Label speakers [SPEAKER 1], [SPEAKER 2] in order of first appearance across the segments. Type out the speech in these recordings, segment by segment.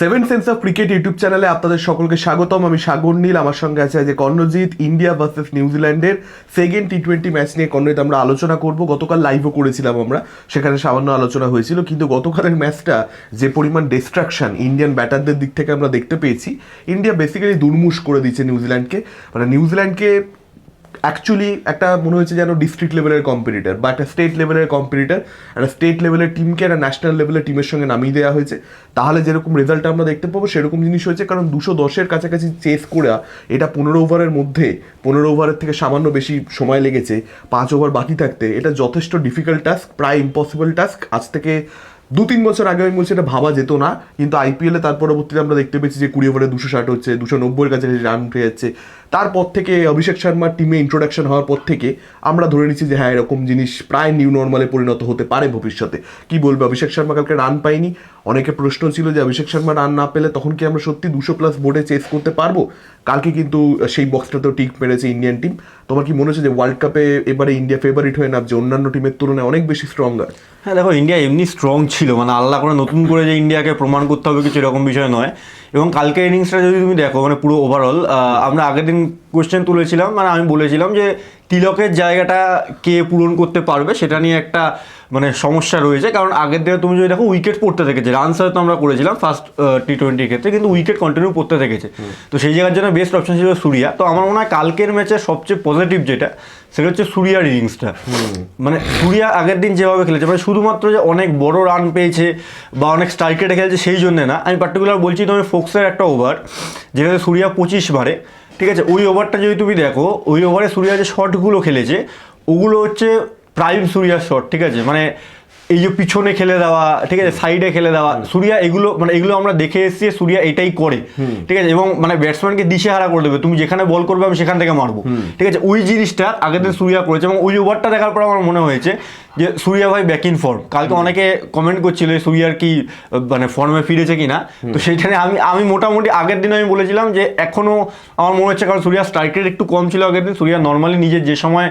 [SPEAKER 1] Seven sense of cricket YouTube চ্যানেলে আপনাদের সকলকে স্বাগতম। আমি সাগর নীল, আমার সঙ্গে আছে আজকে কর্ণজিৎ, ইন্ডিয়া ভার্সেস নিউজিল্যান্ডের সেকেন্ড টি টোয়েন্টি ম্যাচ নিয়ে কর্ণজিৎ, আমরা আলোচনা করব। গতকাল লাইভও করেছিলাম আমরা, সেখানে সামান্য আলোচনা হয়েছিল, কিন্তু গতকালের ম্যাচটা যে পরিমাণ ডিস্ট্রাকশন ইন্ডিয়ান ব্যাটারদের দিক থেকে আমরা দেখতে পেয়েছি ইন্ডিয়া বেসিক্যালি দুর্মুষ করে দিচ্ছে নিউজিল্যান্ডকে। মানে নিউজিল্যান্ডকে অ্যাকচুয়ালি একটা মনে হচ্ছে যেন ডিস্ট্রিক্ট লেভেলের কম্পিটিটার বা একটা স্টেট লেভেলের কম্পিটিটার একটা স্টেট লেভেলের টিমকে একটা ন্যাশনাল লেভেলের টিমের সঙ্গে নামিয়ে দেওয়া হয়েছে। তাহলে যেরকম রেজাল্ট আমরা দেখতে পাবো, সেরকম জিনিস হয়েছে, কারণ দুশো দশের কাছাকাছি চেস করে এটা পনেরো ওভারের মধ্যে, পনেরো ওভারের থেকে সামান্য বেশি সময় লেগেছে, পাঁচ ওভার বাকি থাকতে। এটা যথেষ্ট ডিফিকাল্ট টাস্ক প্রায় ইম্পসিবল টাস্ক আজ থেকে দু তিন বছর আগে আমি বলছি এটা ভাবা যেত না, কিন্তু আইপিএলে তার পরবর্তীতে আমরা দেখতে পেয়েছি যে কুড়ি ওভারে দুশো ষাট হচ্ছে, দুশো নব্বইয়ের কাছে রান উঠে যাচ্ছে। তারপর থেকে অভিষেক শর্মার টিমে ইন্ট্রোডাকশন হওয়ার পর থেকে আমরা ধরে নিচ্ছি যে হ্যাঁ এরকম জিনিস প্রায় নিউ নর্মালে পরিণত হতে পারে ভবিষ্যতে। কি বলবে? অভিষেক শর্মা কালকে রান পায়নি। অনেকে প্রশ্ন ছিল যে অভিষেক শর্মা রান না পেলে তখন কি আমরা সত্যি দুশো প্লাস বোর্ডে চেস করতে পারব? কালকে কিন্তু সেই বক্সটাতেও টিক মেরেছে ইন্ডিয়ান টিম তোমার কি মনে হচ্ছে যে ওয়ার্ল্ড কাপে এবারে ইন্ডিয়া ফেভারিট হয়ে নামছে? অন্যান্য টিমের তুলনায় অনেক বেশি স্ট্রঙ্গার
[SPEAKER 2] হ্যাঁ দেখো ইন্ডিয়া এমনি স্ট্রং ছিল। মানে আল্লাহ করে নতুন করে যে ইন্ডিয়াকে প্রমাণ করতে হবে কিছু এরকম বিষয় নয়। এবং কালকে ইনিংসটা যদি তুমি দেখো মানে পুরো ওভারঅল আমরা আগের দিন কোয়েশ্চেন তুলেছিলাম মানে আমি বলেছিলাম যে তিলকের জায়গাটা কে পূরণ করতে পারবে সেটা নিয়ে একটা মানে সমস্যা রয়েছে। কারণ আগের দিনে তুমি যদি দেখো উইকেট পড়তে থেকেছে রানস হয়তো আমরা করেছিলাম ফার্স্ট টি টোয়েন্টির ক্ষেত্রে কিন্তু উইকেট কন্টিনিউ পড়তে থেকেছে। তো সেই জায়গার জন্য বেস্ট অপশন ছিল সুরিয়া। তো আমার মনে হয় কালকের ম্যাচে সবচেয়ে পজিটিভ যেটা সেটা হচ্ছে সুরিয়ার ইনিংসটা মানে সুরিয়া আগের দিন যেভাবে খেলেছে মানে শুধুমাত্র যে অনেক বড় রান পেয়েছে বা অনেক স্ট্রাইকেটে খেলেছে সেই জন্যে না, আমি পার্টিকুলার বলছি তুমি ফোক্সের একটা ওভার যেখানে সুরিয়া পঁচিশ বারে, ঠিক আছে? ওই ওভারটা যদি তুমি দেখো, ওই ওভারে সুরিয়া যে শটগুলো খেলেছে, ওগুলো হচ্ছে প্রাইম সুরিয়ার শট ঠিক আছে? মানে এই যে পিছনে খেলে দেওয়া ঠিক আছে সাইডে খেলে দেওয়া সুরিয়া এগুলো মানে এগুলো আমরা দেখে এসেছি সুরিয়া এটাই করে ঠিক আছে এবং মানে ব্যাটসম্যানকে দিশেহারা করে দেবে তুমি যেখানে বল করবে আমি সেখান থেকে মারবো ঠিক আছে ওই জিনিসটা আগের দিন সুরিয়া করেছে এবং ওই ওভারটা দেখার পর আমার মনে হয়েছে যে সুরিয়া ভাই ব্যাক ইন ফর্ম কালকে অনেকে কমেন্ট করছিল সুরিয়ার কি মানে ফর্মে ফিরেছে কি না তো সেইখানে আমি আমি মোটামুটি আগের দিন আমি বলেছিলাম যে এখনও আমার মনে হচ্ছে কারণ সুরিয়া স্ট্রাইক রেট একটু কম ছিল আগের দিন। সুরিয়া নর্মালি নিজের যে সময়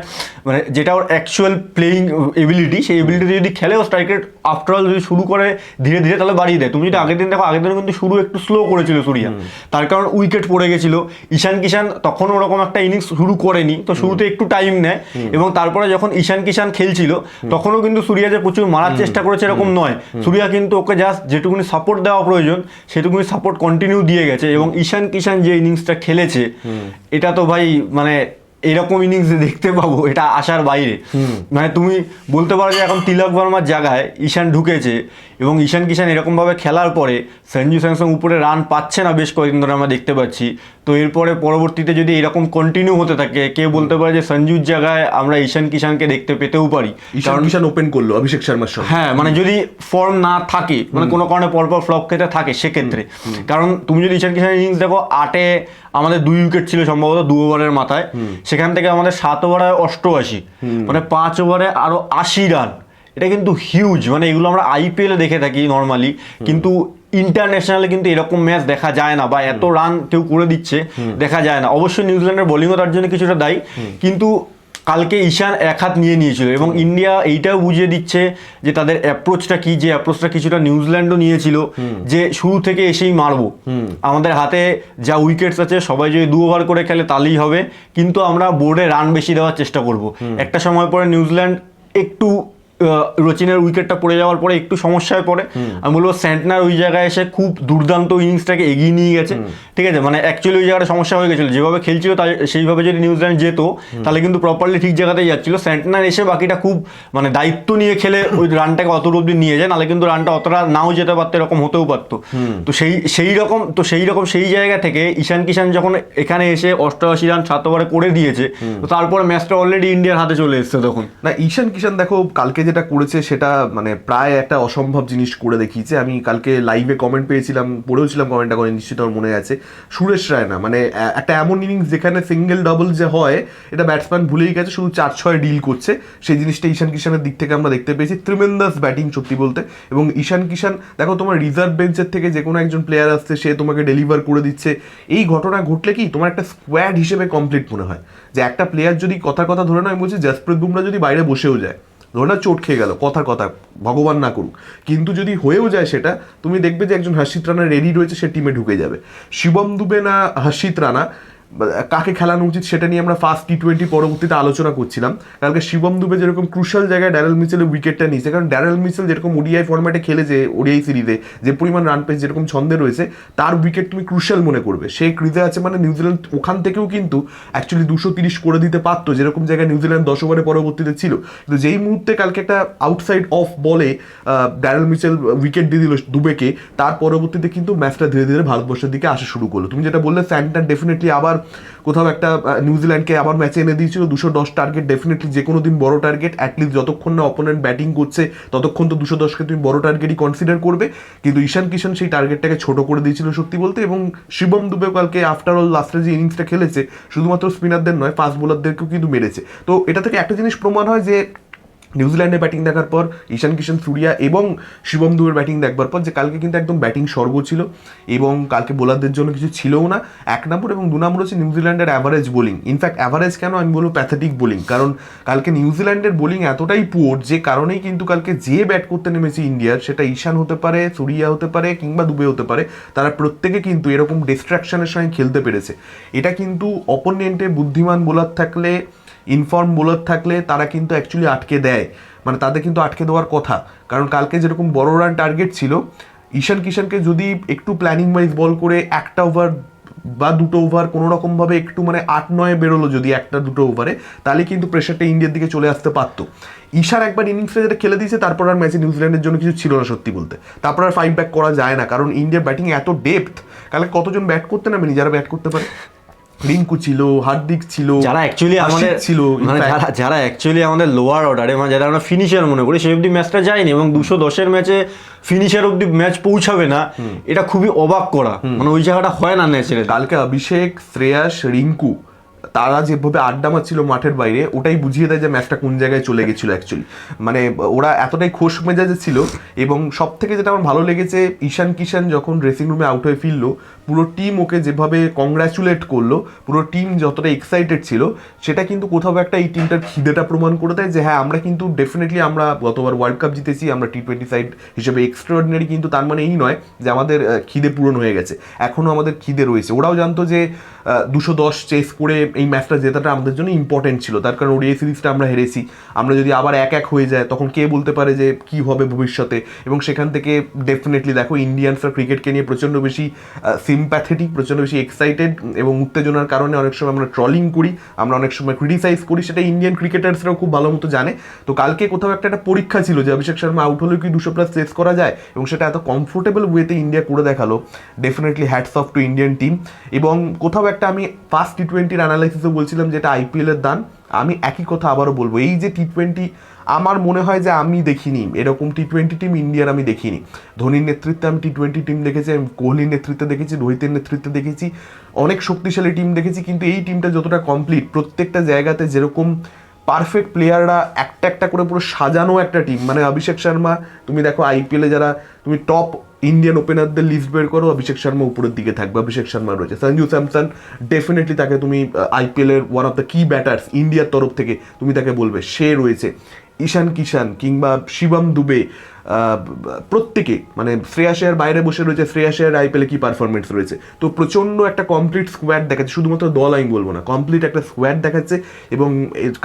[SPEAKER 2] মানে যেটা ওর অ্যাকচুয়াল প্লেয়িং এবিলিটি সেই এবিলিটি যদি খেলে ও স্ট্রাইক রেট আফটার অল যদি শুরু করে ধীরে ধীরে তাহলে বাড়িয়ে দেয়। তুমি যদি আগের দিন দেখো আগের দিন কিন্তু শুরু একটু স্লো করেছিল সুরিয়া। তার কারণ উইকেট পড়ে গেছিল। ঈশান কিষান তখন ওরকম একটা ইনিংস শুরু করেনি। তো শুরুতে একটু টাইম নেয় এবং তারপরে যখন ঈশান কিষান খেলছিল তখনও কিন্তু সুরিয়া যে প্রচুর মারার চেষ্টা করেছে এরকম নয়। সুরিয়া কিন্তু ওকে জাস্ট যেটুকুনি সাপোর্ট দেওয়া প্রয়োজন সেটুকুনি সাপোর্ট কন্টিনিউ দিয়ে গেছে এবং ঈশান কিষান যে ইনিংসটা খেলেছে এটা তো ভাই মানে এরকম ইনিংস দেখতে পাবো এটা আসার বাইরে। মানে তুমি বলতে পারো যে এখন তিলক বর্মার জায়গায় ঈশান ঢুকেছে এবং ঈশান কিষান এরকমভাবে খেলার পরে সঞ্জু স্যামসং উপরে রান পাচ্ছে না বেশ কয়েকদিন ধরে আমরা দেখতে পাচ্ছি। তো এরপরে পরবর্তীতে যদি এরকম কন্টিনিউ হতে থাকে কে বলতে পারে যে সঞ্জুর জায়গায় আমরা ঈশান কিষানকে দেখতে পেতেও পারি।
[SPEAKER 1] ঈশান কিষান ওপেন করল অভিষেক শর্মার সঙ্গে।
[SPEAKER 2] হ্যাঁ মানে যদি ফর্ম না থাকে মানে কোনো কারণে পরপর ফ্লপ খেতে থাকে সেক্ষেত্রে। কারণ তুমি যদি ঈশান কিষানের ইনিংস দেখো আটে আমাদের দুই উইকেট ছিল সম্ভবত দু ওভারের মাথায়। সেখান থেকে আমাদের সাত ওভারে অষ্টআশি। মানে পাঁচ ওভারে আরও আশি রান এটা কিন্তু হিউজ মানে এগুলো আমরা আইপিএলে দেখে থাকি নর্মালি কিন্তু ইন্টারন্যাশনালে কিন্তু এরকম ম্যাচ দেখা যায় না বা এত রান কেউ করে দিচ্ছে দেখা যায় না। অবশ্যই নিউজিল্যান্ডের বোলিংও তার জন্য কিছুটা দায়ী কিন্তু কালকে ঈশান এক হাত নিয়ে নিয়েছিল এবং ইন্ডিয়া এইটাও বুঝিয়ে দিচ্ছে যে তাদের অ্যাপ্রোচটা কি যে অ্যাপ্রোচটা কিছুটা নিউজিল্যান্ডও নিয়েছিল যে শুরু থেকে এসেই মারবো। আমাদের হাতে যা উইকেটস আছে সবাই যদি দু ওভার করে খেলে তাহলেই হবে কিন্তু আমরা বোর্ডে রান বেশি দেওয়ার চেষ্টা করব। একটা সময় পরে নিউজিল্যান্ড একটু রচিনের উইকেটটা পড়ে যাওয়ার পরে একটু সমস্যায় পড়ে। আমি বলব স্যান্টনার ওই জায়গায় এসে খুব দুর্দান্ত ইনিংসটাকে এগিয়ে নিয়ে গেছে। ঠিক আছে? মানে অ্যাকচুয়ালি ওই জায়গাটা সমস্যা হয়ে গেছিল। যেভাবে খেলছিল তাই সেইভাবে যদি নিউজিল্যান্ড যেত তাহলে কিন্তু প্রপারলি ঠিক জায়গাতেই যাচ্ছিল। স্যান্টনার এসে বাকিটা খুব মানে দায়িত্ব নিয়ে খেলে ওই রানটাকে অত অব্দি নিয়ে যায় নাহলে কিন্তু রানটা অতটা নাও যেতে পারতো এরকম হতেও পারতো। তো সেই সেই রকম তো সেই রকম সেই জায়গা থেকে ঈশান কিষান যখন এখানে এসে অষ্টআশি রান সাত ওভারে করে দিয়েছে তো তারপর ম্যাচটা অলরেডি ইন্ডিয়ার হাতে চলে এসছে তখন।
[SPEAKER 1] না ঈশান কিষান দেখো কালকে যেটা করেছে সেটা মানে প্রায় একটা অসম্ভব জিনিস করে দেখিয়েছে। আমি কালকে লাইভে কমেন্ট পেয়েছিলাম পড়েওছিলাম কমেন্টটা করে, নিশ্চিত আমার মনে আছে। সুরেশ রায়না মানে একটা এমন ইনিংস যেখানে সিঙ্গেল ডবল যে হয়, এটা ব্যাটসম্যান ভুলেই গেছে, শুধু চার ছয় ডিল করছে। সেই জিনিসটা ঈশান কিষানের দিক থেকে আমরা দেখতে পেয়েছি। ত্রিমেন্দাস ব্যাটিং সত্যি বলতে। এবং ঈশান কিষান দেখো তোমার রিজার্ভ বেঞ্চের থেকে যে কোনো একজন প্লেয়ার আসছে, সে তোমাকে ডেলিভার করে দিচ্ছে। এই ঘটনা ঘটলে কি, তোমার একটা স্কোয়াড হিসেবে কমপ্লিট মনে হয়। যে একটা প্লেয়ার যদি কথা কথা ধরে নয় বলছি, জাসপ্রীত বুমরা যদি বাইরে বসেও যায় ধরে না চোট খেয়ে গেল, কথার কথা, ভগবান না করুক। কিন্তু যদি হয়েও যায় সেটা, তুমি দেখবে যে একজন হাসিত রানা রেডি রয়েছে, সে টিমে ঢুকে যাবে। শিবম দুবে না হাসিত রানা কাকে খেলানো উচিত সেটা নিয়ে আমরা ফার্স্ট টি টোয়েন্টি পরবর্তীতে আলোচনা করছিলাম। কালকে শিবম দুবে যেরকম ক্রুশাল জায়গায় ড্যারেল মিচেলের উইকেটটা নিয়েছে, কারণ ড্যারেল মিচেল যেরকম ওডিআই ফরম্যাটে খেলেছে ওডিআই সিরিজে যে পরিমাণ রান পেয়েছে যেরকম ছন্দে রয়েছে, তার উইকেট তুমি ক্রুশাল মনে করবে। সে ক্রিজে আছে মানে নিউজিল্যান্ড ওখান থেকেও কিন্তু অ্যাকচুয়ালি দুশো তিরিশ করে দিতে পারতো, যেরকম জায়গায় নিউজিল্যান্ড দশ ওভারে পরবর্তীতে ছিল। কিন্তু যেই মুহূর্তে কালকে একটা আউটসাইড অফ বলে ড্যারেল মিচেল উইকেট দিয়ে দিল দুবেকে, তার পরবর্তীতে কিন্তু ম্যাচটা ধীরে ধীরে ভারতবর্ষের দিকে আসা শুরু করল। তুমি যেটা বললে স্যান্টার ডেফিনেটলি আবার কোথাও একটা নিউজিল্যান্ডকে আবার ম্যাচে এনে দিয়েছিল। দুশো দশ টার্গেট ডেফিনেটলি যে কোনো দিন বড় টার্গেট অ্যাটলিস্ট যতক্ষণ না অপোনেন্ট ব্যাটিং করছে, ততক্ষণ তো দুশো দশকে তুমি বড় টার্গেটই কনসিডার করবে। কিন্তু ঈশান কিষান সেই টার্গেটটাকে ছোট করে দিয়েছিল সত্যি বলতে। এবং শিবম দুবে কালকে আফটার অল লাস্টের যে ইনিংসটা খেলেছে, শুধুমাত্র স্পিনারদের নয় ফাস্ট বোলারদেরকেও কিন্তু মেরেছে। তো এটা থেকে একটা জিনিস প্রমাণ হয় যে নিউজিল্যান্ডে ব্যাটিং দেখার পর, ঈশান কিষান সুরিয়া এবং শিবম দুবের ব্যাটিং দেখবার পর যে কালকে কিন্তু একদম ব্যাটিং স্বর্গ ছিল এবং কালকে বোলারদের জন্য কিছু ছিলও না। এক নম্বর এবং দু নম্বর হচ্ছে নিউজিল্যান্ডের অ্যাভারেজ বোলিং ইনফ্যাক্ট অ্যাভারেজ কেন আমি বলব প্যাথেটিক বোলিং কারণ কালকে নিউজিল্যান্ডের বোলিং এতটাই পুয়োর যে কারণেই কিন্তু কালকে যে ব্যাট করতে নেমেছে ইন্ডিয়ার, সেটা ঈশান হতে পারে, সুরিয়া হতে পারে কিংবা দুবে হতে পারে, তারা প্রত্যেকে কিন্তু এরকম ডিস্ট্রাকশনের সঙ্গে খেলতে পেরেছে। এটা কিন্তু অপোনেন্টে বুদ্ধিমান বোলার থাকলে ইনফর্ম বোলার থাকলে তারা কিন্তু অ্যাকচুয়ালি আটকে দেয়। মানে তাদের কিন্তু আটকে দেওয়ার কথা। কারণ কালকে যেরকম বড় রান টার্গেট ছিল, ঈশান কিষানকে যদি একটু প্ল্যানিং ওয়াইজ বল করে একটা ওভার বা দুটো ওভার কোনো রকমভাবে একটু মানে আট নয় বেরোলো যদি একটা দুটো ওভারে তাহলে কিন্তু প্রেশারটা ইন্ডিয়ার দিকে চলে আসতে পারতো। ঈশার একবার ইনিংসে যেটা খেলে দিয়েছে, তারপর আর ম্যাচে নিউজিল্যান্ডের জন্য কিছু ছিল না সত্যি বলতে। তারপর আর ফাইট ব্যাক করা যায় না, কারণ ইন্ডিয়ার ব্যাটিং এত ডেপথ কালকে কতজন ব্যাট করতে নামেনি যারা ব্যাট করতে পারে? রিঙ্কু ছিল হার্দিক ছিল
[SPEAKER 2] যারা অ্যাকচুয়ালি আমাদের
[SPEAKER 1] ছিল
[SPEAKER 2] মানে যারা যারা অ্যাকচুয়ালি আমাদের লোয়ার অর্ডারে মানে যারা আমরা ফিনিশার মনে করি সেই অবধি ম্যাচটা যায়নি এবং দুশো দশের ম্যাচে ফিনিশার অব্দি ম্যাচ পৌঁছাবে না এটা খুবই অবাক করা। মানে ওই জায়গাটা হয় না ন্যাচারালি
[SPEAKER 1] কালকে অভিষেক শ্রেয়াস রিঙ্কু তারা যেভাবে আড্ডা মারছিল মাঠের বাইরে, ওটাই বুঝিয়ে দেয় যে ম্যাচটা কোন জায়গায় চলে গেছিল অ্যাকচুয়ালি মানে ওরা এতটাই খোশ মেজাজে ছিল এবং সব থেকে যেটা আমার ভালো লেগেছে, ঈশান কিষান যখন ড্রেসিং রুমে আউট হয়ে ফিরলো, পুরো টিম ওকে যেভাবে কংগ্রাচুলেট করল, পুরো টিম যতটা এক্সাইটেড ছিল, সেটা কিন্তু কোথাও একটা এই টিমটার খিদেটা প্রমাণ করে দেয় যে হ্যাঁ আমরা কিন্তু ডেফিনেটলি আমরা গতবার ওয়ার্ল্ড কাপ জিতেছি, আমরা টি টোয়েন্টি সাইড হিসেবে এক্সট্রাঅর্ডিনারি কিন্তু তার মানে এই নয় যে আমাদের খিদে পূরণ হয়ে গেছে এখনও আমাদের খিদে রয়েছে। ওরাও জানতো যে দুশো দশ চেস করে এই ম্যাচটা জেতাটা আমাদের জন্য ইম্পর্টেন্ট ছিল। তার কারণ ওডিআই সিরিজটা আমরা হেরেছি। আমরা যদি আবার এক এক হয়ে যায়, তখন কে বলতে পারে যে কি হবে ভবিষ্যতে? এবং সেখান থেকে ডেফিনেটলি দেখো ইন্ডিয়ানসরা ক্রিকেটকে নিয়ে প্রচণ্ড বেশি সিম্প্যাথেটিক প্রচণ্ড বেশি এক্সাইটেড এবং উত্তেজনার কারণে অনেক সময় আমরা ট্রলিং করি, আমরা অনেক সময় ক্রিটিসাইজ করি, সেটা ইন্ডিয়ান ক্রিকেটার্সরাও খুব ভালো মতো জানে। তো কালকে কোথাও একটা একটা পরীক্ষা ছিল যে অভিষেক শর্মা আউট হলেও কি দুশো প্লাস চেস করা যায়? এবং সেটা এত কমফোর্টেবল ওয়েতে ইন্ডিয়া করে দেখাল। Definitely hats off to Indian team এবং কোথাও একটা আমি ফার্স্ট টি টোয়েন্টির অ্যানালাইসিসে বলছিলাম যেটা আইপিএলের দান। আমি একই কথা আবারও বলব। এই যে টি টোয়েন্টি আমার মনে হয় যে আমি দেখিনি। এরকম টি টোয়েন্টি টিম ইন্ডিয়ার আমি দেখিনি। ধোনির নেতৃত্বে আমি টি টোয়েন্টি টিম দেখেছি, আমি কোহলির নেতৃত্বে দেখেছি, রোহিতের নেতৃত্বে দেখেছি, অনেক শক্তিশালী টিম দেখেছি, কিন্তু এই টিমটা যতটা কমপ্লিট প্রত্যেকটা জায়গাতে যেরকম পারফেক্ট প্লেয়াররা একটা একটা করে পুরো সাজানো একটা টিম মানে অভিষেক শর্মা, তুমি দেখো আইপিএলে যারা, তুমি টপ ইন্ডিয়ান ওপেনারদের লিস্ট বের করো, অভিষেক শর্মা উপরের দিকে থাকবে, অভিষেক শর্মা রয়েছে। সঞ্জু স্যামসন ডেফিনেটলি তাকে তুমি আইপিএল এর one of the key batters ইন্ডিয়ার তরফ থেকে তুমি তাকে বলবে, সে রয়েছে। ঈশান কিষান কিংবা শিবম দুবে প্রত্যেকে মানে শ্রেয়াসের বাইরে বসে রয়েছে শ্রেয়াসের আইপিএলে কি পারফরমেন্স রয়েছে। তো প্রচণ্ড একটা কমপ্লিট স্কোয়াড দেখাচ্ছে, শুধুমাত্র দল আমি বলব না কমপ্লিট একটা স্কোয়াড দেখাচ্ছে এবং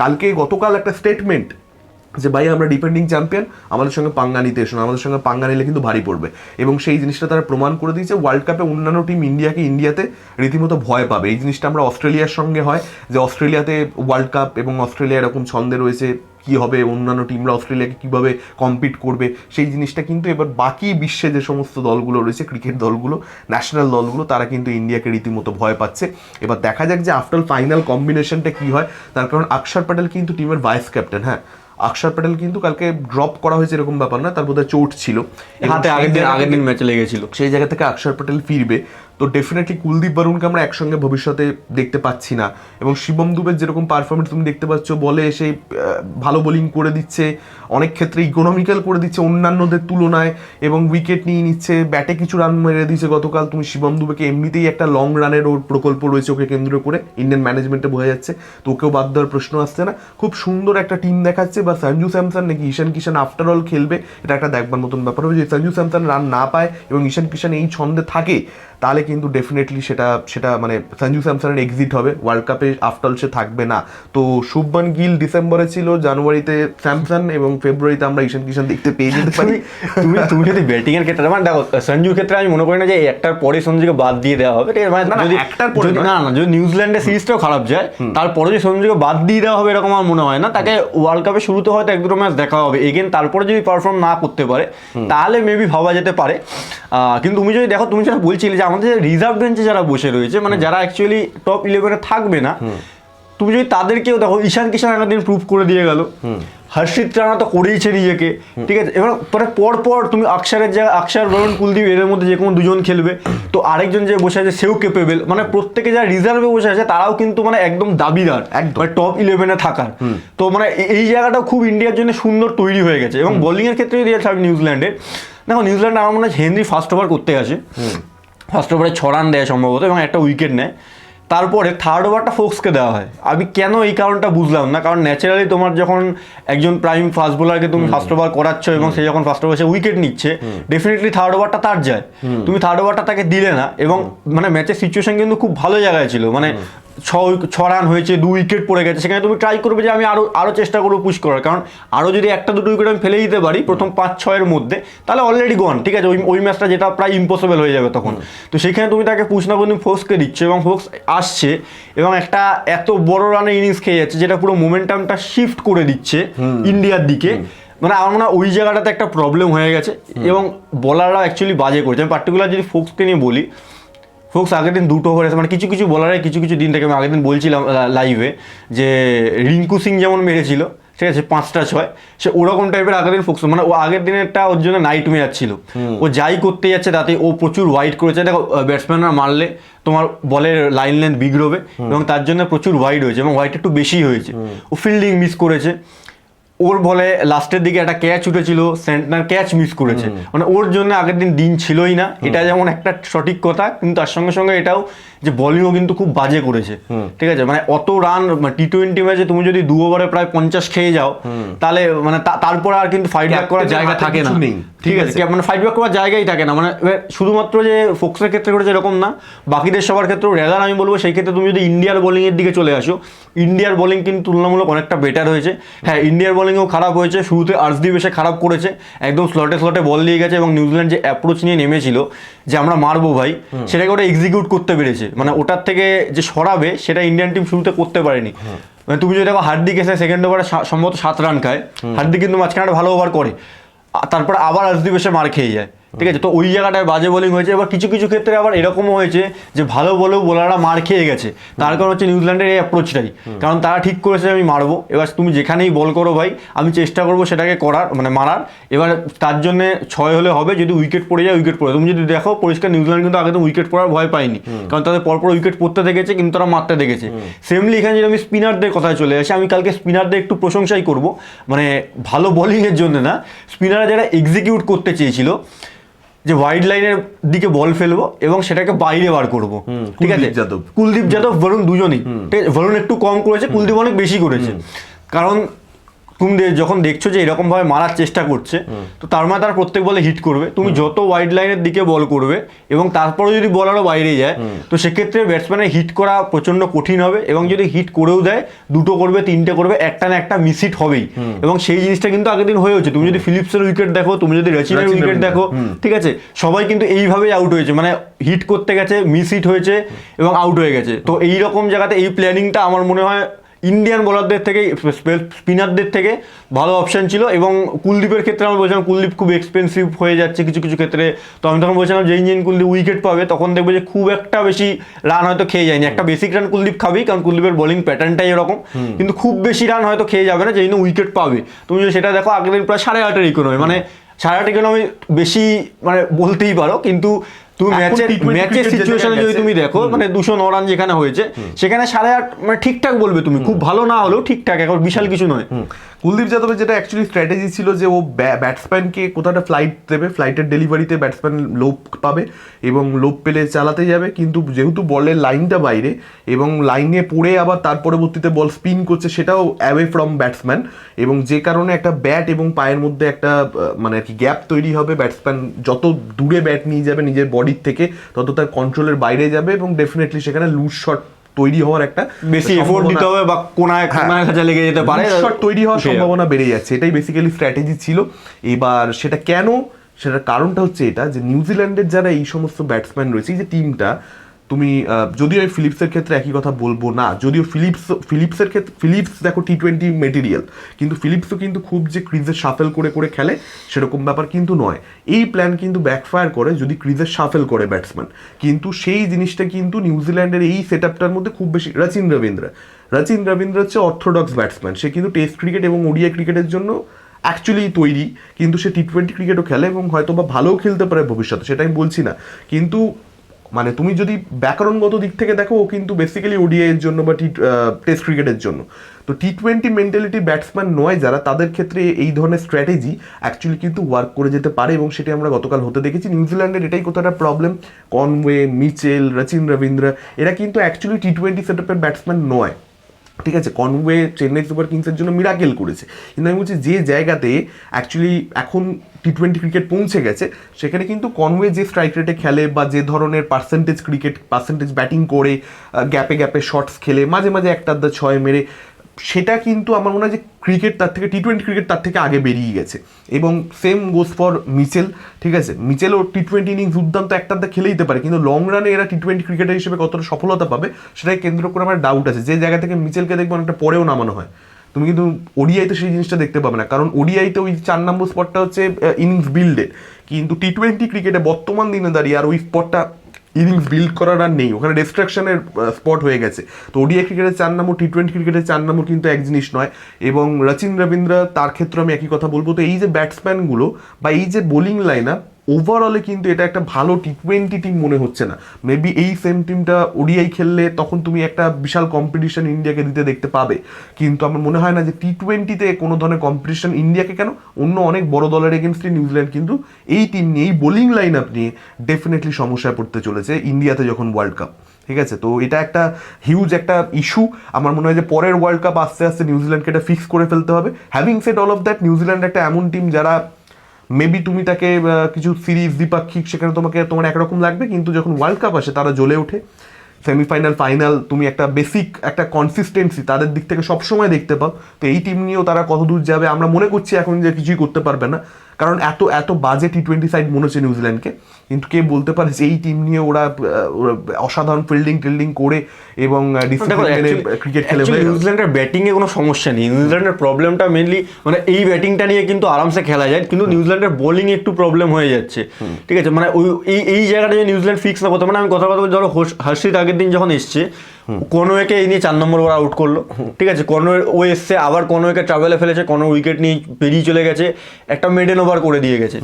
[SPEAKER 1] কালকে গতকাল একটা স্টেটমেন্ট যে ভাই আমরা ডিপেন্ডিং চ্যাম্পিয়ন আমাদের সঙ্গে পাঙ্গা নিতে এসো আমাদের সঙ্গে পাঙ্গা নিলে কিন্তু ভারী পড়বে। এবং সেই জিনিসটা তারা প্রমাণ করে দিয়েছে ওয়ার্ল্ড কাপে অন্যান্য টিম ইন্ডিয়াকে ইন্ডিয়াতে রীতিমতো ভয় পাবে। এই জিনিসটা আমরা অস্ট্রেলিয়ার সঙ্গে হয়, যে অস্ট্রেলিয়াতে ওয়ার্ল্ড কাপ এবং অস্ট্রেলিয়া এরকম ছন্দে রয়েছে, কি হবে, অন্যান্য টিমরা অস্ট্রেলিয়াকে কীভাবে কম্পিট করবে, সেই জিনিসটা কিন্তু এবার বাকি বিশ্বে যে সমস্ত দলগুলো রয়েছে ক্রিকেট দলগুলো ন্যাশনাল দলগুলো, তারা কিন্তু ইন্ডিয়াকে রীতিমতো ভয় পাচ্ছে। এবার দেখা যাক যে আফটার ফাইনাল কম্বিনেশনটা কি হয়। তার কারণ অক্ষর প্যাটেল কিন্তু টিমের ভাইস ক্যাপ্টেন হ্যাঁ? অক্ষর প্যাটেল কিন্তু কালকে ড্রপ করা হয়েছে এরকম ব্যাপার না তার বোধহয় চোট ছিল।
[SPEAKER 2] হাতে আগের দিন আগের দিন ম্যাচে লেগেছিল।
[SPEAKER 1] সেই জায়গা থেকে আকসার প্যাটেল ফিরবে। তো ডেফিনেটলি কুলদীপ বরুণকে আমরা একসঙ্গে ভবিষ্যতে দেখতে পাচ্ছি না। এবং শিবম দুবের যেরকম পারফরমেন্স তুমি দেখতে পাচ্ছ, বলে এসে ভালো বোলিং করে দিচ্ছে, অনেক ক্ষেত্রে ইকোনমিক্যাল করে দিচ্ছে অন্যান্যদের তুলনায়, এবং উইকেট নিয়ে নিচ্ছে ব্যাটে কিছু রান মেরে দিয়েছে গতকাল। তুমি শিবম দুবেকে এমনিতেই একটা লং রানের ওর প্রকল্প রয়েছে ওকে কেন্দ্র করে ইন্ডিয়ান ম্যানেজমেন্টে বোঝা যাচ্ছে, তো ওকেও বাদ দেওয়ার প্রশ্ন আসছে না। খুব সুন্দর একটা টিম দেখাচ্ছে, বা সঞ্জু স্যামসন নাকি ঈশান কিষান আফটার অল খেলবে, এটা একটা দেখবার মতন ব্যাপার হবে। যে সঞ্জু স্যামসন রান না পায়, এবং ঈশান কিষান এই ছন্দে থাকে, তাহলে কিন্তু ডেফিনেটলি সেটা সেটা মানে সঞ্জু স্যামসনের এক্সিট হবে। ওয়ার্ল্ড কাপে আফটার সে থাকবে না। তো শুভমান গিল ডিসেম্বরে ছিল জানুয়ারিতে স্যামসন এবং ফেব্রুয়ারিতে আমরা ঈশান কিষান দেখতে পেয়ে যেতে পারি।
[SPEAKER 2] তুমি তুমি যদি ব্যাটিং এর ক্ষেত্রে মানে দেখো সঞ্জুর ক্ষেত্রে আমি মনে করি না যে একটার পরে সঞ্জুকে বাদ দিয়ে দেওয়া হবে। মানে যদি
[SPEAKER 1] একটার পরে
[SPEAKER 2] না না যদি নিউজিল্যান্ডের সিরিজটাও খারাপ যায় তারপরে যদি সঞ্জুকে বাদ দিয়ে দেওয়া হবে এরকম আমার মনে হয় না। তাকে ওয়ার্ল্ড কাপে শুরুতে হয়তো এক দুটো ম্যাচ দেখা হবে। এগেন তারপরে যদি পারফর্ম না করতে পারে তাহলে মেবি ভাবা যেতে পারে। আহ, কিন্তু তুমি যদি দেখো তুমি যেটা বলছিলে যে আমাদের রিজার্ভ বেঞ্চে যারা বসে রয়েছে মানে যারা অ্যাকচুয়ালি টপ ইলেভেনে থাকবে না তুমি যদি তাদেরকেও দেখো ঈশান কিষান একদিন প্রুভ করে দিয়ে গেল। হর্ষিত রানা তো করেইছে নিজেকে ঠিক আছে? এবার পরে পর পর তুমি অক্ষরের জায়গায় অক্ষর বরুণ কুলদীপ এদের মধ্যে যে কোনো দুজন খেলবে। তো আরেকজন যে বসে আছে সেও কেপেবেল মানে প্রত্যেকে যারা রিজার্ভে বসে আছে তারাও কিন্তু মানে একদম দাবিদার।
[SPEAKER 1] একদম।
[SPEAKER 2] মানে টপ ইলেভেনে থাকার। তো মানে এই জায়গাটা খুব ইন্ডিয়ার জন্য সুন্দর তৈরি হয়ে গেছে। এবং বোলিং এর ক্ষেত্রে যদি থাকবে নিউজিল্যান্ডের দেখো নিউজিল্যান্ড আমার মনে হয় হেনরি ফার্স্ট ওভার করতে আসে। ফার্স্ট ওভারে ছ রান দেয় সম্ভবত এবং একটা উইকেট নেয়। তারপরে থার্ড ওভারটা ফোক্সকে দেওয়া হয়। আমি কেন এই কারণটা বুঝলাম না কারণ ন্যাচারালি তোমার যখন একজন প্রাইম ফাস্ট বোলারকে তুমি ফার্স্ট ওভার করাচ্ছ এবং সে যখন ফার্স্ট ওভার সে উইকেট নিচ্ছে ডেফিনেটলি থার্ড ওভারটা তার যায়। তুমি থার্ড ওভারটা তাকে দিলে না এবং মানে ম্যাচের সিচুয়েশন কিন্তু খুব ভালো জায়গায় ছিল। মানে ছ ছ রান হয়েছে দু উইকেট পড়ে গেছে। সেখানে তুমি ট্রাই করবে যে আমি আরও আরও চেষ্টা করব পুশ করার। কারণ আরও যদি একটা দুটো উইকেট আমি ফেলে দিতে পারি প্রথম পাঁচ ছয়ের মধ্যে তাহলে অলরেডি গন ঠিক আছে? ওই ওই ম্যাচটা যেটা প্রায় ইম্পসিবল হয়ে যাবে তখন। তো সেখানে তুমি তাকে পুশ না করে তুমি ফোর্সকে দিচ্ছ এবং ফোর্স আসছে এবং একটা এত বড় রানের ইনিংস খেয়ে যাচ্ছে যেটা পুরো মোমেন্টামটা শিফট করে দিচ্ছে ইন্ডিয়ার দিকে। মানে আমার মনে হয় ওই জায়গাটাতে একটা প্রবলেম হয়ে গেছে এবং বলাররা অ্যাকচুয়ালি বাজে করছে। আমি পার্টিকুলার যদি ফোক্সকে নিয়ে বলি ফোক্স আগের দিন দুটো ওভার মানে কিছু কিছু বলারে কিছু কিছু দিন থেকে আমি আগের দিন বলছিলাম লাইভে যে রিঙ্কু সিং যেমন মেরেছিল ঠিক আছে পাঁচটা ছয় সে ওরকম টাইপের আগের দিন ফোক্স মানে ও আগের দিনেরটা ওর জন্য নাইট মেয়ার ছিল ও যাই করতে যাচ্ছে তাতে ও প্রচুর ওয়াইড করেছে। দেখো ব্যাটসম্যানরা মারলে তোমার বলের লাইন লেন্থ বিগড়বে এবং তার জন্য প্রচুর ওয়াইড হয়েছে এবং ওয়াইড একটু বেশি হয়েছে। ও ফিল্ডিং মিস করেছে। ওর বলে লাস্টের দিকে একটা ক্যাচ উঠেছিল সেন্টার ক্যাচ মিস করেছে। মানে ওর জন্য আগের দিন দিন ছিলই না। এটা যেমন একটা সঠিক কথা কিন্তু তার সঙ্গে সঙ্গে এটাও যে বলিংও কিন্তু খুব বাজে করেছে। ঠিক আছে? মানে অত রান টি টোয়েন্টি ম্যাচে তুমি যদি দু ওভারে প্রায় পঞ্চাশ খেয়ে যাও তাহলে মানে তারপরে আর কিন্তু ফাইট ব্যাক করার জায়গা থাকে না। ঠিক আছে। মানে ফাইট ব্যাক করার জায়গাই থাকে না। মানে শুধুমাত্র যে ফোক্সের ক্ষেত্রে করেছে এরকম না বাকিদের সবার ক্ষেত্রেও রেদার আমি বলব সেই ক্ষেত্রে তুমি যদি ইন্ডিয়ার বোলিংয়ের দিকে চলে আসো ইন্ডিয়ার বোলিং কিন্তু তুলনামূলক অনেকটা বেটার হয়েছে। হ্যাঁ ইন্ডিয়ার বোলিংও খারাপ হয়েছে। শুরুতে আর্শদীপ এসে খারাপ করেছে। একদম স্লটে স্লটে বল দিয়ে গেছে এবং নিউজিল্যান্ড যে অ্যাপ্রোচ নিয়ে নেমেছিল যে আমরা মারবো ভাই সেটাকে ওটা এক্সিকিউট করতে পেরেছে। মানে ওটার থেকে যে সরাবে সেটা ইন্ডিয়ান টিম শুরুতে করতে পারেনি। মানে তুমি যদি দেখো হার্দিক এসে সেকেন্ড ওভারে সম্ভবত সাত রান খায়। হার্দিক কিন্তু মাঝখানে ভালো ওভার করে। তারপরে তারপর আবার আর্শদীপ এসে মার খেয়ে যায়। ঠিক আছে? তো ওই জায়গাটায় বাজে বোলিং হয়েছে। এবার কিছু কিছু ক্ষেত্রে আবার এরকমও হয়েছে যে ভালো বলেও বোলাররা মার খেয়ে গেছে। তার কারণ হচ্ছে নিউজিল্যান্ডের এই অ্যাপ্রোচটাই কারণ তারা ঠিক করেছে আমি মারবো। এবার তুমি যেখানেই বল করো ভাই আমি চেষ্টা করব সেটাকে করার মানে মারার। এবার তার জন্য ছয় হলে হবে যদি উইকেট পড়ে যায় উইকেট পড়ে তুমি যদি দেখো পরিষ্কার নিউজিল্যান্ড কিন্তু আগে তো উইকেট পড়ার ভয় পায়নি। কারণ তাদের পরপর উইকেট পড়তে দেখেছে কিন্তু তারা মারতে দেখেছে। সেমলি এখানে যদি আমি স্পিনারদের কথায় চলে আসি আমি কালকে স্পিনারদের একটু প্রশংসাই করব। মানে ভালো বোলিংয়ের জন্য না স্পিনাররা যারা এক্সিকিউট করতে চেয়েছিল যে ওয়াইড লাইনের দিকে বল ফেলব এবং সেটাকে বাইরে বার করব। ঠিক আছে?
[SPEAKER 1] কুলদীপ যাদব।
[SPEAKER 2] কুলদীপ যাদব বরুণ দুজনই। ঠিক আছে? বরুণ একটু কম করেছে কুলদীপ অনেক বেশি করেছে। কারণ তুমি যখন দেখছ যে এরকম ভাবে মারার চেষ্টা করছে তো তার মানে তারা প্রত্যেক বলে হিট করবে। তুমি যত ওয়াইড লাইনের দিকে বল করবে এবং তারপরে যদি বল আরও বাইরে যায় তো সেক্ষেত্রে ব্যাটসম্যানের হিট করা প্রচণ্ড কঠিন হবে এবং যদি হিট করেও দেয় দুটো করবে তিনটে করবে একটা না একটা মিস হিট হবেই। এবং সেই জিনিসটা কিন্তু আগের দিন হয়ে হচ্ছে তুমি যদি ফিলিপসের উইকেট দেখো তুমি যদি রাচিনের উইকেট দেখো ঠিক আছে? সবাই কিন্তু এইভাবেই আউট হয়েছে। মানে হিট করতে গেছে মিস হিট হয়েছে এবং আউট হয়ে গেছে। তো এই রকম জায়গাতে এই প্ল্যানিংটা আমার মনে হয় ইন্ডিয়ান বোলারদের থেকে স্পিনারদের থেকে ভালো অপশন ছিল এবং কুলদীপের ক্ষেত্রে আমি বলছিলাম কুলদীপ খুব এক্সপেন্সিভ হয়ে যাচ্ছে কিছু কিছু ক্ষেত্রে। তো আমি তখন বলছিলাম যে ইঞ্জিন কুলদীপ উইকেট পাবে। তখন দেখবে যে খুব একটা বেশি রান হয়তো খেয়ে যায়নি। একটা বেসিক রান কুলদীপ খাবেই কারণ কুলদীপের বোলিং প্যাটার্নটাই এরকম। কিন্তু খুব বেশি রান হয়তো খেয়ে যাবে না যেই জন্য উইকেট পাবে। তুমি যদি সেটা দেখো আগের দিন প্রায় সাড়ে আটের ইকোনমি মানে সাড়ে আট ইকোনমি বেশি মানে বলতেই পারো। কিন্তু তুমি ম্যাচের ম্যাচের সিচুয়েশনে যদি তুমি দেখো মানে দুশো ন রান যেখানে হয়েছে সেখানে সাড়ে আট মানে ঠিকঠাক বলবে তুমি। খুব ভালো না হলেও ঠিকঠাক এখন বিশাল কিছু নয়।
[SPEAKER 1] কুলদীপ যাদবের যেটা অ্যাকচুয়ালি স্ট্র্যাটেজি ছিল যে ও ব্যাটসম্যানকে কোথাও একটা ফ্লাইট দেবে ফ্লাইটের ডেলিভারিতে ব্যাটসম্যান লোপ পাবে এবং লোপ পেলে চালাতে যাবে। কিন্তু যেহেতু বলের লাইনটা বাইরে এবং লাইনে পড়ে আবার তার পরবর্তীতে বল স্পিন করছে, সেটাও অ্যাওয়ে ফ্রম ব্যাটসম্যান এবং যে কারণে একটা ব্যাট এবং পায়ের মধ্যে একটা মানে আর কি গ্যাপ তৈরি হবে। ব্যাটসম্যান যত দূরে ব্যাট নিয়ে যাবে নিজের বডির থেকে, তত তার কন্ট্রোলের বাইরে যাবে এবং ডেফিনেটলি সেখানে লুজ শট তৈরি হওয়ার একটা
[SPEAKER 2] বেশি এফোর্ট দিতে হবে বা কোনায়
[SPEAKER 1] হ্যাঁ।
[SPEAKER 2] কোনায় কাছে লেগে যেতে পারে
[SPEAKER 1] শট তৈরি হওয়ার সম্ভাবনা বেড়ে যাচ্ছে এটাই বেসিক্যালি স্ট্র্যাটেজি ছিল এবার সেটা কেন সেটার কারণটা হচ্ছে এটা যে নিউজিল্যান্ডের যারা এই সমস্ত ব্যাটসম্যান রয়েছে এই যে টিমটা তুমি যদিও আমি ফিলিপসের ক্ষেত্রে একই কথা বলব না, যদিও ফিলিপস ফিলিপসের ক্ষেত্রে ফিলিপস দেখো টি টোয়েন্টি মেটেরিয়াল কিন্তু ফিলিপসও কিন্তু খুব যে ক্রিজে সাফেল করে করে খেলে সেরকম ব্যাপার কিন্তু নয়। এই প্ল্যান কিন্তু ব্যাকফায়ার করে যদি ক্রিজে সাফেল করে ব্যাটসম্যান কিন্তু সেই জিনিসটা কিন্তু নিউজিল্যান্ডের এই সেট আপটার মধ্যে খুব বেশি রচিন রবীন্দ্র রচিন রবীন্দ্র হচ্ছে অর্থোডক্স ব্যাটসম্যান সে কিন্তু টেস্ট ক্রিকেট এবং ওডিআই ক্রিকেটের জন্য অ্যাকচুয়ালি তৈরি, কিন্তু সে টি টোয়েন্টি ক্রিকেটও খেলে এবং হয়তো বা ভালোও খেলতে পারে ভবিষ্যতে, সেটা আমি বলছি না। কিন্তু মানে তুমি যদি ব্যাকরণগত দিক থেকে দেখো, ও কিন্তু বেসিক্যালি ওডিআই এর জন্য বা টি টেস্ট ক্রিকেটের জন্য। তো টি টোয়েন্টি মেন্টালিটি ব্যাটসম্যান নয় যারা, তাদের ক্ষেত্রে এই ধরনের স্ট্র্যাটেজি অ্যাকচুয়ালি কিন্তু ওয়ার্ক করে যেতে পারে এবং সেটি আমরা গতকাল হতে দেখেছি। নিউজিল্যান্ডের এটাই কোথাও problem Conway Mitchell Rachin Ravindra এরা কিন্তু actually T twenty set batsman নয়। ঠিক আছে কনওয়ে চেন্নাই সুপার কিংসের জন্য মিরাকেল করেছে। কিন্তু আমি বলছি যে জায়গাতে অ্যাকচুয়ালি এখন টি টোয়েন্টি ক্রিকেট পৌঁছে গেছে, সেখানে কিন্তু কনওয়ে যে স্ট্রাইক রেটে খেলে বা যে ধরনের পার্সেন্টেজ ক্রিকেট পার্সেন্টেজ ব্যাটিং করে গ্যাপে গ্যাপে শর্টস খেলে, মাঝে মাঝে একটা আধা ছয় মেরে সেটা কিন্তু আমার মনে হয় যে ক্রিকেট তার থেকে টি টোয়েন্টি ক্রিকেট তার থেকে আগে বেরিয়ে গেছে। এবং সেম গোস ফর মিচেল, ঠিক আছে? মিচেলও টি টোয়েন্টি ইনিংস দুর্দান্ত একটা আধটা খেলে দিতে পারে, কিন্তু লং রানে এরা টি টোয়েন্টি ক্রিকেটার হিসেবে কতটা সফলতা পাবে সেটাকে কেন্দ্র করে আমার ডাউট আছে। যে জায়গা থেকে মিচেলকে দেখব অনেকটা পরেও নামানো হয়। তুমি কিন্তু ওডিআইতে সেই জিনিসটা দেখতে পাবে না, কারণ ওডিআইতে ওই চার নম্বর স্পটটা হচ্ছে ইনিংস বিল্ডের কিন্তু টি টোয়েন্টি ক্রিকেটে বর্তমান দিনে দাঁড়িয়ে আর ওই স্পটটা ইনিংস বিল্ড করার আর নেই। ওখানে ডিস্ট্রাকশনের স্পট হয়ে গেছে। তো ওডিআই ক্রিকেটের চার নম্বর টি টোয়েন্টি ক্রিকেটের চার নম্বর কিন্তু এক জিনিস নয়। এবং রচিন রবীন্দ্র, তার ক্ষেত্রে আমি একই কথা বলব। তো এই যে ব্যাটসম্যানগুলো বা এই যে বোলিং লাইন আপ ওভারঅলে কিন্তু এটা একটা ভালো টি টোয়েন্টি টিম মনে হচ্ছে না। মেবি এই সেম টিমটা ওডিআই খেললে তখন তুমি একটা বিশাল কম্পিটিশন ইন্ডিয়াকে দিতে দেখতে পাবে। কিন্তু আমার মনে হয় না যে টি টোয়েন্টিতে কোনো ধরনের কম্পিটিশন ইন্ডিয়াকে কেন, অন্য অনেক বড় দলের এগেনস্টে নিউজিল্যান্ড কিন্তু এই টিম নিয়ে, এই বোলিং লাইন আপ নিয়ে ডেফিনেটলি সমস্যায় পড়তে চলেছে ইন্ডিয়াতে যখন ওয়ার্ল্ড কাপ ঠিক আছে? তো এটা একটা হিউজ একটা ইস্যু আমার মনে হয় যে পরের ওয়ার্ল্ড কাপ আস্তে আস্তে নিউজিল্যান্ডকে এটা ফিক্স করে ফেলতে হবে। Having set all of that New Zealand একটা এমন টিম যারা মেবি তুমি তাকে কিছু সিরিজ দ্বিপাক্ষিক, সেখানে তোমাকে, তোমার একরকম লাগবে, কিন্তু যখন ওয়ার্ল্ড কাপ আসে, তারা জ্বলে ওঠে। সেমিফাইনাল ফাইনাল তুমি একটা বেসিক একটা কনসিস্টেন্সি তাদের দিক থেকে সবসময় দেখতে পাও। তো এই টিম নিয়েও তারা কত দূর যাবে, আমরা মনে করছি এখন যে কিছুই করতে পারবে না। কারণ এত এত বাজে টি টোয়েন্টি সাইড মনে হচ্ছে নিউজিল্যান্ডকে কিন্তু কে বলতে পারে যে এই টিম নিয়ে ওরা অসাধারণ ফিল্ডিং টিল্ডিং করে এবং ক্রিকেট খেলে
[SPEAKER 2] নিউজিল্যান্ডের ব্যাটিংয়ে কোনো সমস্যা নেই। নিউজিল্যান্ডের প্রবলেমটা মেনলি মানে এই ব্যাটিংটা নিয়ে কিন্তু আরামসে খেলা যায় কিন্তু নিউজিল্যান্ডের বোলিং একটু প্রবলেম হয়ে যাচ্ছে। ঠিক আছে? মানে ওই এই এই জায়গাটা যে নিউজিল্যান্ড ফিক্স না করতে মানে আমি কথা কথা বলছি, ধরো হর্ষিত আগের দিন যখন এসছে কনওয়েকে এই নিয়ে চার নম্বর ওভার আউট করল। ঠিক আছে কনওয়ে ও এসছে আবার কোনো একে ট্রাভেলে ফেলেছে কোনো উইকেট নিয়ে পেরিয়ে চলে গেছে একটা মেডেন ওভার করে দিয়ে গেছে।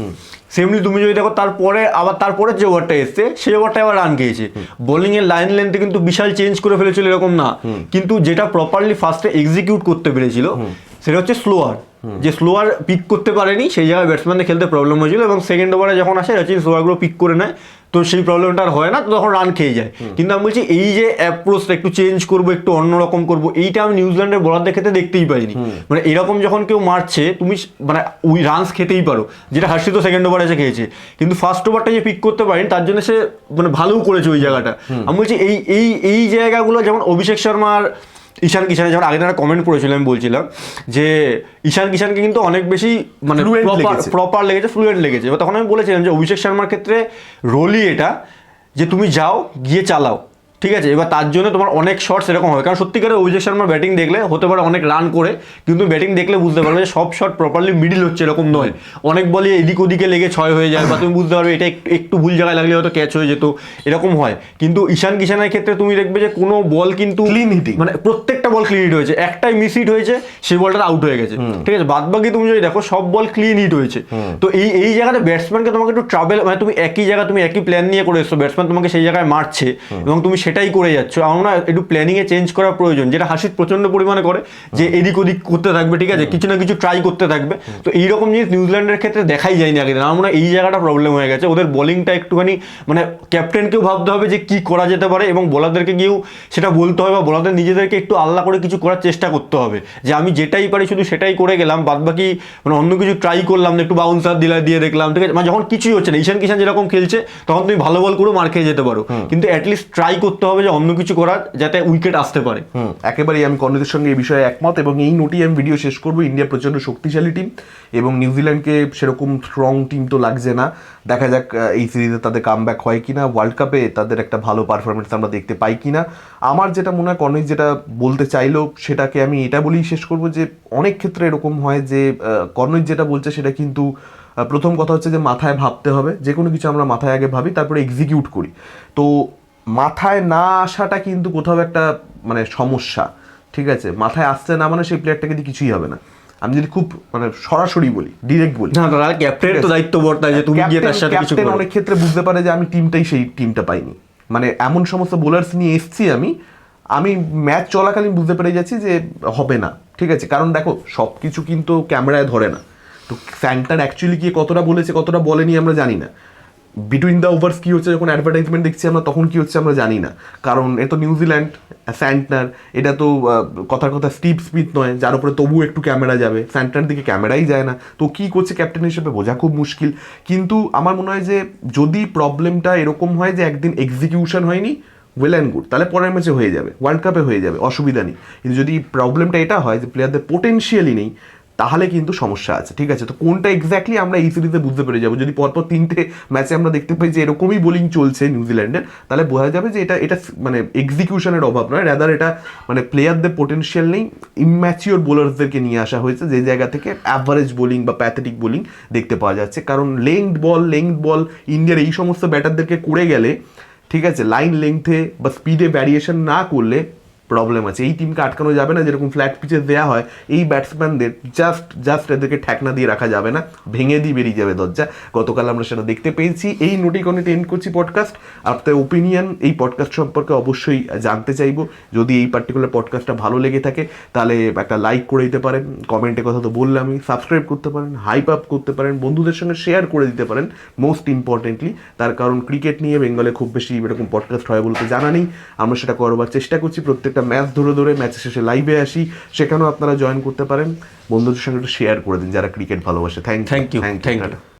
[SPEAKER 2] সেমনি তুমি যদি দেখো তারপরে আবার তারপরে যে ওভারটা এসছে সেই ওভারটা আবার রান খেয়েছে বোলিংয়ের এর লাইন লেন্থে কিন্তু বিশাল চেঞ্জ করে ফেলেছিল এরকম না। কিন্তু যেটা প্রপারলি ফার্স্টে এক্সিকিউট করতে পেরেছিল সেটা হচ্ছে স্লোয়ার যে স্লোয়ার পিক করতে পারেনি সেই জায়গায় ব্যাটসম্যানদের খেলতে প্রবলেম হয়েছিল এবং সেকেন্ড ওভারে যখন আসে রচিন স্লোয়ারগুলো পিক করে নেয় তো সেই প্রবলেমটা আর হয় না তো তখন রান খেয়ে যায়। কিন্তু আমি বলছি এই যে অ্যাপ্রোচটা একটু চেঞ্জ করব একটু অন্যরকম করব এইটা আমি নিউজিল্যান্ডের বলারদের ক্ষেত্রে দেখতেই পাইনি। মানে এরকম যখন কেউ মারছে তুমি মানে ওই রানস খেতেই পারো যেটা হার্ষিত সেকেন্ড ওভারে এসে খেয়েছে। কিন্তু ফার্স্ট ওভারটা যে পিক করতে পারেনি তার জন্য সে মানে ভালোও করেছে ওই জায়গাটা। আমি বলছি এই এই এই জায়গাগুলো যেমন অভিষেক শর্মার ঈশান কিষানের যেমন আগে একটা কমেন্ট পড়েছিলাম আমি বলছিলাম যে ঈশান কিষানকে কিন্তু অনেক বেশি মানে প্রপার
[SPEAKER 1] লেগেছে।
[SPEAKER 2] প্রপার লেগেছে ফ্লুয়েন্ট লেগেছে এবার তখন আমি বলেছিলাম যে অভিষেক শর্মার ক্ষেত্রে রোলই এটা যে তুমি যাও গিয়ে চালাও ঠিক আছে? এবার তার জন্য তোমার অনেক শটস এরকম হবে। কারণ সত্যিকারের অভিষেক শর্মার ব্যাটিং দেখলে হতে পারে অনেক রান করে কিন্তু ব্যাটিং দেখলে বুঝতে পারবে যে সব শট প্রপারলি মিডিল হচ্ছে এরকম নয়। অনেক বলই এদিক ওদিকে লেগে ছয় হয়ে যায় বা তুমি বুঝতে পারবে এটা একটু একটু ভুল জায়গায় লাগলে হয়তো ক্যাচ হয়ে যেত এরকম হয়। কিন্তু ঈশান কিষানের ক্ষেত্রে তুমি দেখবে যে কোনো বল কিন্তু
[SPEAKER 1] Clean hitting।
[SPEAKER 2] মানে প্রত্যেকটা বল ক্লিন হিট হয়েছে। একটাই মিস হিট হয়েছে সেই বলটা আউট হয়ে গেছে। ঠিক আছে? বাদ বাকি তুমি যদি দেখো সব বল ক্লিন হিট হয়েছে। তো এই এই জায়গাতে ব্যাটসম্যানকে তোমাকে একটু ট্রাভেল মানে তুমি একই জায়গা তুমি একই প্ল্যান নিয়ে করে এসছো। ব্যাটসম্যান তোমাকে সেই জায়গায় মারছে এবং তুমি সেটাই করে যাচ্ছ। আমার একটু প্ল্যানিংয়ে চেঞ্জ করা প্রয়োজন যেটা হাসির প্রচণ্ড পরিমাণে করে যে এদিক ওদিক করতে থাকবে ঠিক আছে? কিছু না কিছু ট্রাই করতে থাকবে। তো এইরকম জিনিস নিউজিল্যান্ডের ক্ষেত্রে দেখাই যায়নি আগে। আমার এই জায়গাটা প্রবলেম হয়ে গেছে। ওদের বোলিংটা একটুখানি মানে ক্যাপ্টেনকেও ভাবতে হবে যে কি করা যেতে পারে এবং বোলারদেরকে গিয়েও সেটা বলতে হবে বা বোলারদের নিজেদেরকে একটু আল্লাহ করে কিছু করার চেষ্টা করতে হবে। যে আমি যেটাই পারি শুধু সেটাই করে গেলাম বাদ বাকি মানে অন্য কিছু ট্রাই করলাম না একটু বাউন্সার দিলা দিয়ে দেখলাম ঠিক আছে? মানে যখন কিছুই হচ্ছে না ঈশান কিষান যেরকম খেলছে তখন তুমি ভালো বল করে মার খেয়ে যেতে পারো। কিন্তু অ্যাটলিস্ট ট্রাই করতে হবে যে অন্য কিছু করার যাতে উইকেট আসতে পারে।
[SPEAKER 1] একেবারেই আমি কর্ণদের সঙ্গে এই বিষয়ে একমত এবং এই নোটি আমি ভিডিও শেষ করব। ইন্ডিয়া প্রচণ্ড শক্তিশালী টিম এবং নিউজিল্যান্ডকে সেরকম স্ট্রং টিম তো লাগছে না। দেখা যাক এই সিরিজে তাদের কাম ব্যাক হয় কিনা। ওয়ার্ল্ড কাপে তাদের একটা ভালো পারফরমেন্স আমরা দেখতে পাই কিনা। আমার যেটা মনে হয় কর্ণিক যেটা বলতে চাইলো, সেটাকে আমি এটা বলেই শেষ করব যে অনেক ক্ষেত্রে এরকম হয় যে কর্ণিক যেটা বলছে সেটা কিন্তু প্রথম কথা হচ্ছে যে মাথায় ভাবতে হবে। যে কোনো কিছু আমরা মাথায় আগে ভাবি, তারপরে এক্সিকিউট করি। তো মাথায় না আসাটা কিন্তু কোথাও একটা মানে সমস্যা ঠিক আছে? মাথায় আসছে না মানে সেই প্লেয়ারটাকে দিয়ে কিছুই হবে না। আমি যদি খুব মানে সরাসরি বলি ডিরেক্ট বলি।
[SPEAKER 2] না তাহলে ক্যাপ্টেনের তো দায়িত্ব বর্তায় যে তুমি গিয়ে তার সাথে কিছু
[SPEAKER 1] ক্যাপ্টেন
[SPEAKER 2] করো।
[SPEAKER 1] অনেক ক্ষেত্রে বুঝতে পারে যে আমি টিমটাই সেই টিমটা পাইনি। মানে এমন সমস্ত বোলার্স নিয়ে এসছি আমি আমি ম্যাচ চলাকালীন বুঝতে পেরে যাচ্ছি যে হবে না ঠিক আছে? কারণ দেখো সব কিছু কিন্তু ক্যামেরায় ধরে না। তো স্যান্টার অ্যাকচুয়ালি গিয়ে কতটা বলেছে কতটা বলেনি আমরা জানি না। বিটুইন দ্য ওভার্স কী হচ্ছে? যখন অ্যাডভার্টাইজমেন্ট দেখছি আমরা, তখন কী হচ্ছে আমরা জানি না। কারণ এ তো নিউজিল্যান্ড স্যান্টনার এটা তো কথার কথা স্টিভ স্মিথ নয়, যার উপরে তবু একটু ক্যামেরা যাবে। স্যান্টনার দিকে ক্যামেরাই যায় না। তো কী করছে ক্যাপ্টেন হিসেবে বোঝা খুব মুশকিল। কিন্তু আমার মনে হয় যে, যদি প্রবলেমটা এরকম হয় যে একদিন এক্সিকিউশন হয়নি ওয়েল অ্যান্ড গুড তাহলে পরের ম্যাচে হয়ে যাবে। ওয়ার্ল্ড কাপে হয়ে যাবে। অসুবিধা নেই। কিন্তু যদি প্রবলেমটা এটা হয় যে প্লেয়ারদের পোটেনশিয়ালই নেই তাহলে কিন্তু সমস্যা আছে, ঠিক আছে? তো কোনটা এক্স্যাক্টলি আমরা এই সিরিজে বুঝতে পেরে যাব? যদি পরপর তিনটে ম্যাচে আমরা দেখতে পাই যে এরকমই বোলিং চলছে নিউজিল্যান্ডের তাহলে বোঝা যাবে যে এটা এটা মানে এক্সিকিউশনের অভাব নয়। রাদার এটা মানে প্লেয়ারদের পোটেনশিয়াল নেই। ইম্যাচিওর বোলার্সদেরকে নিয়ে আসা হয়েছে যে জায়গা থেকে অ্যাভারেজ বোলিং বা প্যাথেটিক বোলিং দেখতে পাওয়া যাচ্ছে। কারণ লেংথ বল লেংথ বল ইন্ডিয়ার এই সমস্ত ব্যাটারদেরকে করে গেলে, ঠিক আছে? লাইন লেংথে বা স্পিডে ভ্যারিয়েশন না করলে প্রবলেম আছে। এই টিমকে আটকানো যাবে না, যেরকম ফ্ল্যাট পিচে দেওয়া হয়, এই ব্যাটসম্যানদের জাস্ট জাস্ট এদেরকে ঠেকনা দিয়ে রাখা যাবে না। ভেঙে দিয়ে বেরিয়ে যাবে দরজা। গতকাল আমরা সেটা দেখতে পেয়েছি। এই নোটি নোটিকনিতে এন্ড করছি পডকাস্ট আপনার ওপিনিয়ন এই পডকাস্ট সম্পর্কে অবশ্যই জানতে চাইব। যদি এই পার্টিকুলার পডকাস্টটা ভালো লেগে থাকে, তাহলে একটা লাইক করে দিতে পারেন। কমেন্টে কথা তো বললামই। সাবস্ক্রাইব করতে পারেন হাইপ আপ করতে পারেন, বন্ধুদের সঙ্গে শেয়ার করে দিতে পারেন মোস্ট ইম্পর্টেন্টলি তার কারণ ক্রিকেট নিয়ে বেঙ্গলে খুব বেশি এরকম পডকাস্ট হয় বলতে জানা নেই। আমরা সেটা করবার চেষ্টা করছি। প্রত্যেকটা ম্যাচ ধরে ধরে ম্যাচের শেষে লাইভে আসি সেখানেও আপনারা জয়েন করতে পারেন। বন্ধুদের সঙ্গে একটু শেয়ার করে দিন যারা ক্রিকেট ভালোবাসে। Thank
[SPEAKER 2] thank you thank you.